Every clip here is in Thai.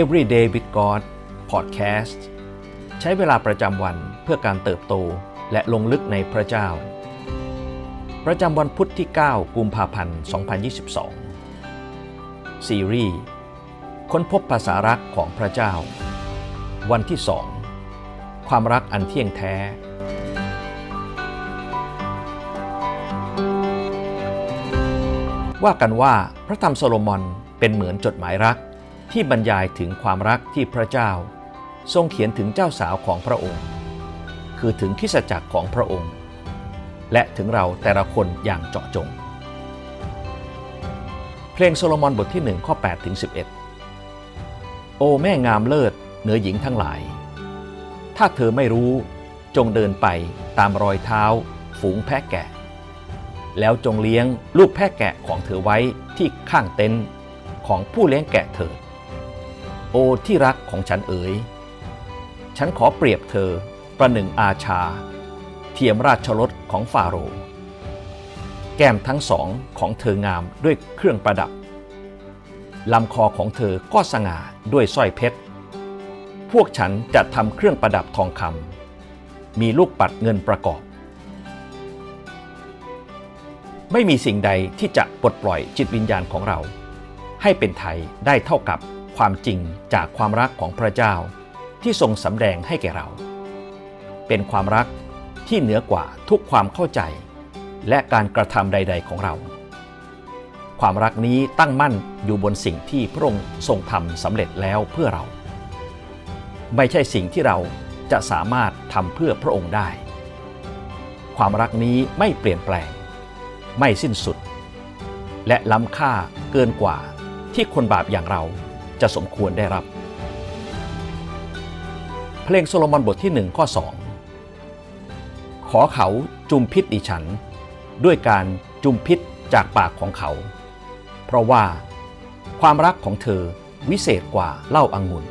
Everyday with God Podcast ใช้เวลาประจำวันเพื่อการเติบโตและลงลึกในพระเจ้า ประจำวันพุทธที่ 9 กุมภาพันธ์ 2022 ซีรีส์ค้นพบภาษารักของพระเจ้า วันที่2ความรักอันเที่ยงแท้ ว่ากันว่าพระธรรมโซโลมอน เป็นเหมือนจดหมายรักที่บรรยายถึงความรักที่พระเจ้า ทรงเขียนถึงเจ้าสาวของพระองค์ คือถึงคิสจักรของพระองค์ และถึงเราแต่ละคนอย่างเจาะจง เพลงโซโลมอนบทที่1ข้อ8ถึง11 โอแม่งามเลิศเหนือหญิงทั้งหลาย ถ้าเธอไม่รู้จงเดินไปตามรอยเท้า ฝูงแพะแกะ แล้วจงเลี้ยงลูกแพะแกะของเธอไว้ที่ข้างเต็นท์ ของผู้เลี้ยงแกะเถิด โอที่รักของฉันเอ๋ย ฉันขอเปรียบเธอประหนึ่งอาชา เทียมราชรถของฟาโรห์แก้มทั้งสองของเธองามด้วยเครื่องประดับ ลำคอของเธอก็สง่าด้วยสร้อยเพชร พวกฉันจะทำเครื่องประดับทองคำ มีลูกปัดเงินประกอบ ไม่มีสิ่งใดที่จะปลดปล่อยจิตวิญญาณของเรา ให้เป็นไทยได้เท่ากับความจริงจากความรักของพระเจ้า ที่ทรงสำแดงให้แก่เรา เป็นความรักที่เหนือกว่าทุกความเข้าใจ และการกระทำใด ๆของเรา ความรักนี้ตั้งมั่นอยู่บนสิ่งที่พระองค์ทรงทำสำเร็จแล้วเพื่อเรา ไม่ใช่สิ่งที่เราจะสามารถทำเพื่อพระองค์ได้ ความรักนี้ไม่เปลี่ยนแปลง ไม่สิ้นสุด และล้ำค่าเกินกว่า ที่คนบาปอย่างเราจะสมควรได้รับ เพลงโซโลมอนบทที่หนึ่งข้อสองขอเขาจุมพิษดิฉัน ด้วยการจุมพิษจากปากของเขา เพราะว่าความรักของเธอวิเศษกว่าเหล้าอางุ่น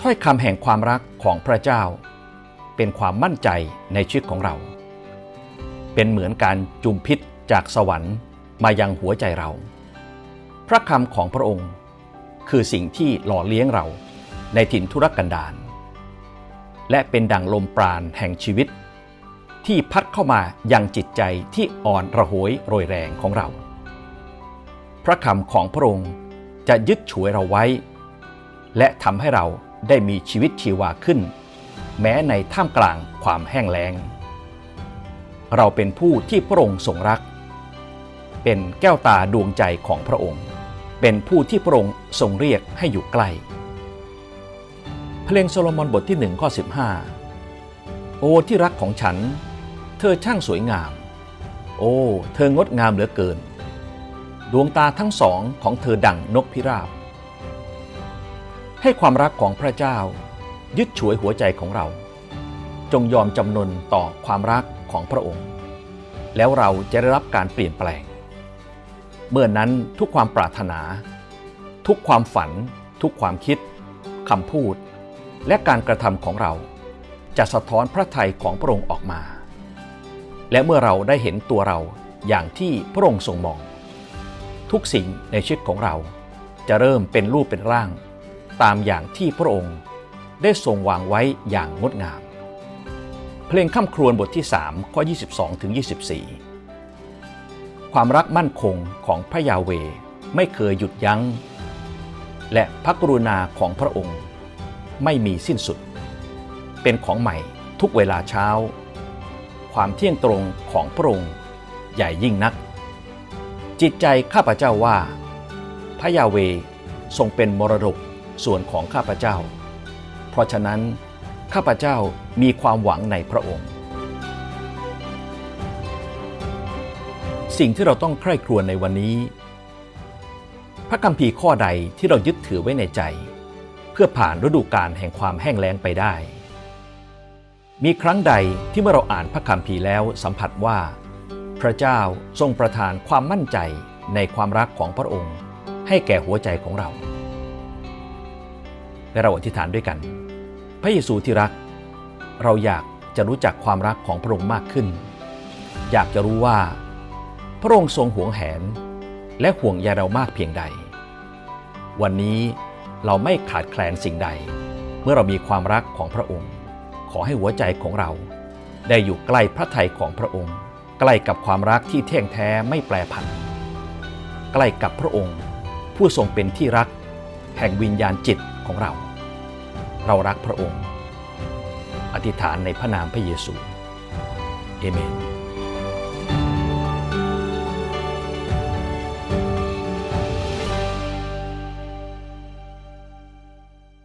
ถ้อยคำแห่งความรักของพระเจ้า เป็นความมั่นใจในชีวิตของเรา เป็นเหมือนการจุมพิษจากสวรรค์มายังหัวใจเรา พระคำของพระองค์ คือสิ่งที่หล่อเลี้ยงเราในถิ่นทุรกันดารและเป็นดั่งลมปราณแห่งชีวิต ที่พัดเข้ามายังจิตใจที่อ่อนระหวยโรยแรงของเรา พระคำของพระองค์จะยึดฉวยเราไว้ และทำให้เราได้มีชีวิตชีวาขึ้น แม้ในท่ามกลางความแห้งแล้ง เราเป็นผู้ที่พระองค์ทรงรัก เป็นแก้วตาดวงใจของพระองค์ เป็นผู้ที่พระองค์ทรงเรียกให้อยู่ใกล้ เพลงโซโลมอนบทที่1ข้อ15 โอ้ที่รักของฉัน เธอช่างสวยงาม โอ้ เธองดงามเหลือเกิน ดวงตาทั้งสองของเธอดั่งนกพิราบ ให้ความรักของพระเจ้า ยึดฉวยหัวใจของเรา จงยอมจำนนต่อความรักของพระองค์ แล้วเราจะได้รับการเปลี่ยนแปลง เมื่อนั้นทุกความปรารถนา ทุกความฝัน ทุกความคิดคำพูด และการกระทำของเราจะสะท้อนพระทัยของพระองค์ออกมา และเมื่อเราได้เห็นตัวเราอย่างที่พระองค์ทรงมอง ทุกสิ่งในชีวิตของเราจะเริ่มเป็นรูปเป็นร่าง ตามอย่างที่พระองค์ได้ทรงวางไว้อย่างงดงาม เพลงข้ามครวญบทที่ 3 ข้อ 22ถึง24 ความรักมั่นคงของพระยาเวไม่เคยหยุดยัง้ง และพระกรุณาของพระองค์ ไม่มีสิ้นสุด เป็นของใหม่ทุกเวลาเช้า ความเที่ยงตรงของพระองค์ใหญ่ยิ่งนัก จิตใจข้าพเจ้าว่า พระยาเวทรงเป็นมรดกส่วนของข้าพเจ้า เพราะฉะนั้นข้าพเจ้ามีความหวังในพระองค์ สิ่งที่เราต้องใคร่ครวญในวันนี้ พระคัมภีร์ข้อใดที่เรายึดถือไว้ในใจ เพื่อผ่านฤดูกาลแห่งความแห้งแล้งไปได้ มีครั้งใดที่เมื่อเราอ่านพระคัมภีร์แล้วสัมผัสว่า พระเจ้าทรงประทานความมั่นใจในความรักของพระองค์ ให้แก่หัวใจของเราและเราอธิษฐานด้วยกัน พระเยซูที่รัก เราอยากจะรู้จักความรักของพระองค์มากขึ้น อยากจะรู้ว่า พระองค์ทรงหวงแหน และห่วงใยเรามากเพียงใด วันนี้เราไม่ขาดแคลนสิ่งใด เมื่อเรามีความรักของพระองค์ ขอให้หัวใจของเรา ได้อยู่ใกล้พระทัยของพระองค์ ใกล้กับความรักที่เที่ยงแท้ไม่แปรผัน ใกล้กับพระองค์ ผู้ทรงเป็นที่รัก แห่งวิญญาณจิตของเรา เรารักพระองค์ อธิษฐานในพระนามพระเยซู เอเมน